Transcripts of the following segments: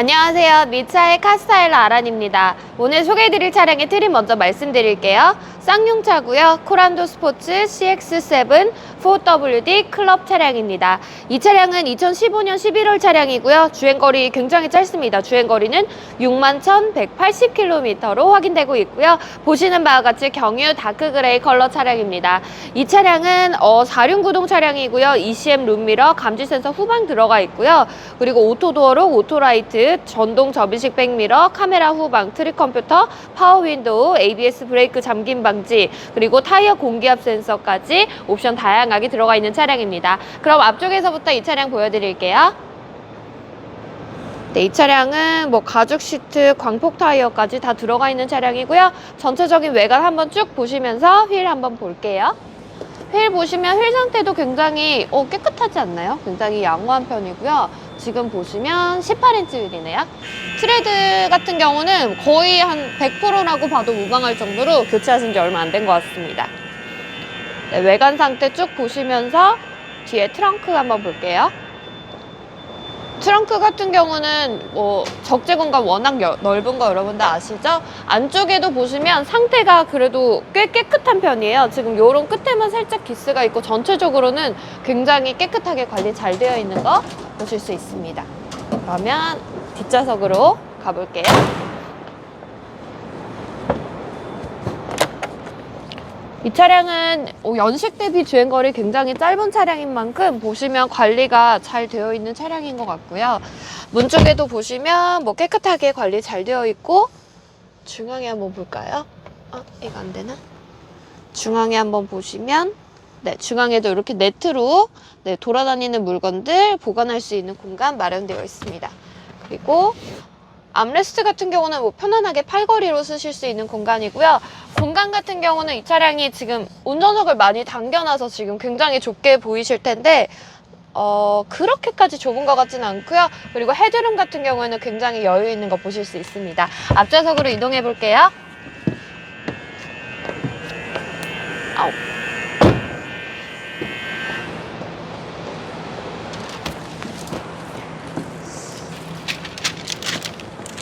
안녕하세요. 미차의 카스타일러 아란입니다. 오늘 소개해드릴 차량의 트림 먼저 말씀드릴게요. 쌍용차고요. 코란도 스포츠 CX7 4WD 클럽 차량입니다. 이 차량은 2015년 11월 차량이고요. 주행거리 굉장히 짧습니다. 주행거리는 61,180km로 확인되고 있고요. 보시는 바와 같이 경유 다크 그레이 컬러 차량입니다. 이 차량은 어, 4륜 구동 차량이고요. ECM 룸미러, 감지 센서 후방 들어가 있고요. 그리고 오토도어록, 오토라이트, 전동 접이식 백미러, 카메라 후방, 트릭 컴퓨터, 파워 윈도우, ABS 브레이크 잠김 방지, 그리고 타이어 공기압 센서까지 옵션 다양하게 들어가 있는 차량입니다. 그럼 앞쪽에서부터 이 차량 보여드릴게요. 네, 이 차량은 뭐 가죽 시트, 광폭 타이어까지 다 들어가 있는 차량이고요. 전체적인 외관 한번 쭉 보시면서 휠 한번 볼게요. 휠 보시면 휠 상태도 굉장히 어, 깨끗하지 않나요? 굉장히 양호한 편이고요. 지금 보시면 18인치 휠이네요. 트레드 같은 경우는 거의 한 100%라고 봐도 무방할 정도로 교체하신 지 얼마 안 된 것 같습니다. 네, 외관 상태 쭉 보시면서 뒤에 트렁크 한번 볼게요. 트렁크 같은 경우는 뭐 적재 공간 워낙 여- 넓은 거 여러분들 아시죠? 안쪽에도 보시면 상태가 그래도 꽤 깨끗한 편이에요. 지금 요런 끝에만 살짝 기스가 있고 전체적으로는 굉장히 깨끗하게 관리 잘 되어 있는 거 보실 수 있습니다. 그러면 뒷좌석으로 가볼게요. 이 차량은 어, 연식 대비 주행거리 굉장히 짧은 차량인 만큼 보시면 관리가 잘 되어 있는 차량인 것 같고요. 문 쪽에도 보시면 뭐 깨끗하게 관리 잘 되어 있고 중앙에 한번 볼까요? 아, 이거 안 되나? 중앙에 한번 보시면 네, 중앙에도 이렇게 네트로 네, 돌아다니는 물건들 보관할 수 있는 공간 마련되어 있습니다. 그리고 암레스트 같은 경우는 뭐 편안하게 팔걸이로 쓰실 수 있는 공간이고요. 공간 같은 경우는 이 차량이 지금 운전석을 많이 당겨놔서 지금 굉장히 좁게 보이실 텐데 어, 그렇게까지 좁은 것 같지는 않고요. 그리고 헤드룸 같은 경우에는 굉장히 여유 있는 거 보실 수 있습니다. 앞좌석으로 이동해 볼게요.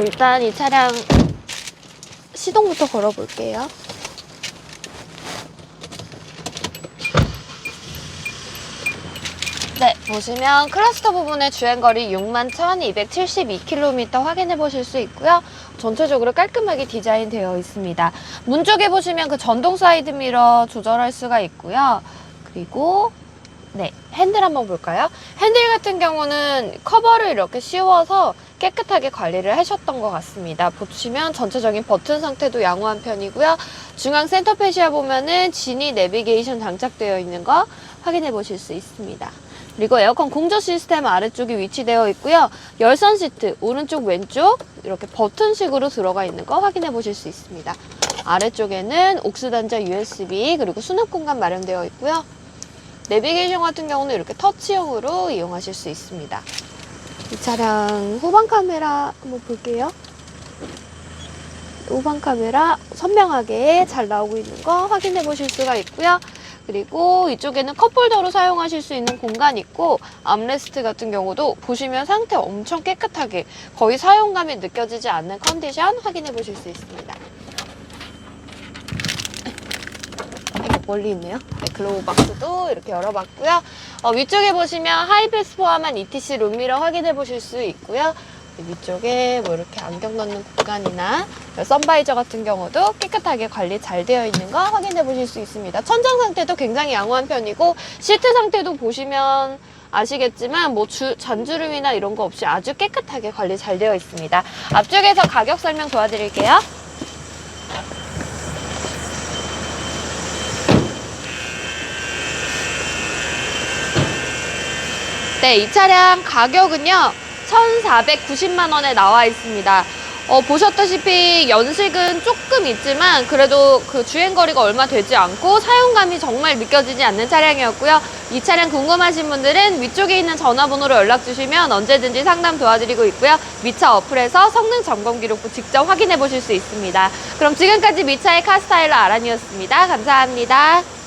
일단 이 차량 시동부터 걸어볼게요. 네, 보시면 클러스터 부분의 주행거리 61,272km 확인해 보실 수 있고요. 전체적으로 깔끔하게 디자인되어 있습니다. 문 쪽에 보시면 그 전동 사이드 미러 조절할 수가 있고요. 그리고 네, 핸들 한번 볼까요? 핸들 같은 경우는 커버를 이렇게 씌워서 깨끗하게 관리를 하셨던 것 같습니다. 보시면 전체적인 버튼 상태도 양호한 편이고요. 중앙 센터 페시아 보면은 지니 내비게이션 장착되어 있는 거 확인해 보실 수 있습니다. 그리고 에어컨 공조 시스템 아래쪽에 위치되어 있고요. 열선 시트 오른쪽 왼쪽 이렇게 버튼식으로 들어가 있는 거 확인해 보실 수 있습니다. 아래쪽에는 옥스 단자 USB 그리고 수납 공간 마련되어 있고요. 내비게이션 같은 경우는 이렇게 터치형으로 이용하실 수 있습니다. 이 차량 후방 카메라 한번 볼게요. 후방 카메라 선명하게 잘 나오고 있는 거 확인해 보실 수가 있고요. 그리고 이쪽에는 컵홀더로 사용하실 수 있는 공간 있고 암레스트 같은 경우도 보시면 상태 엄청 깨끗하게 거의 사용감이 느껴지지 않는 컨디션 확인해 보실 수 있습니다. 멀리 있네요. 네, 글로우 박스도 이렇게 열어봤고요. 어, 위쪽에 보시면 하이패스 포함한 ETC 룸미러 확인해 보실 수 있고요. 위쪽에 뭐 이렇게 안경 넣는 공간이나 선바이저 같은 경우도 깨끗하게 관리 잘 되어 있는 거 확인해 보실 수 있습니다. 천장 상태도 굉장히 양호한 편이고 시트 상태도 보시면 아시겠지만 뭐 주, 잔주름이나 이런 거 없이 아주 깨끗하게 관리 잘 되어 있습니다. 앞쪽에서 가격 설명 도와드릴게요. 네, 이 차량 가격은요, 1,490만 원에 나와 있습니다. 어, 보셨다시피 연식은 조금 있지만 그래도 그 주행거리가 얼마 되지 않고 사용감이 정말 느껴지지 않는 차량이었고요. 이 차량 궁금하신 분들은 위쪽에 있는 전화번호로 연락 주시면 언제든지 상담 도와드리고 있고요. 미차 어플에서 성능 점검 기록부 직접 확인해 보실 수 있습니다. 그럼 지금까지 미차의 카스타일러 아란이었습니다. 감사합니다.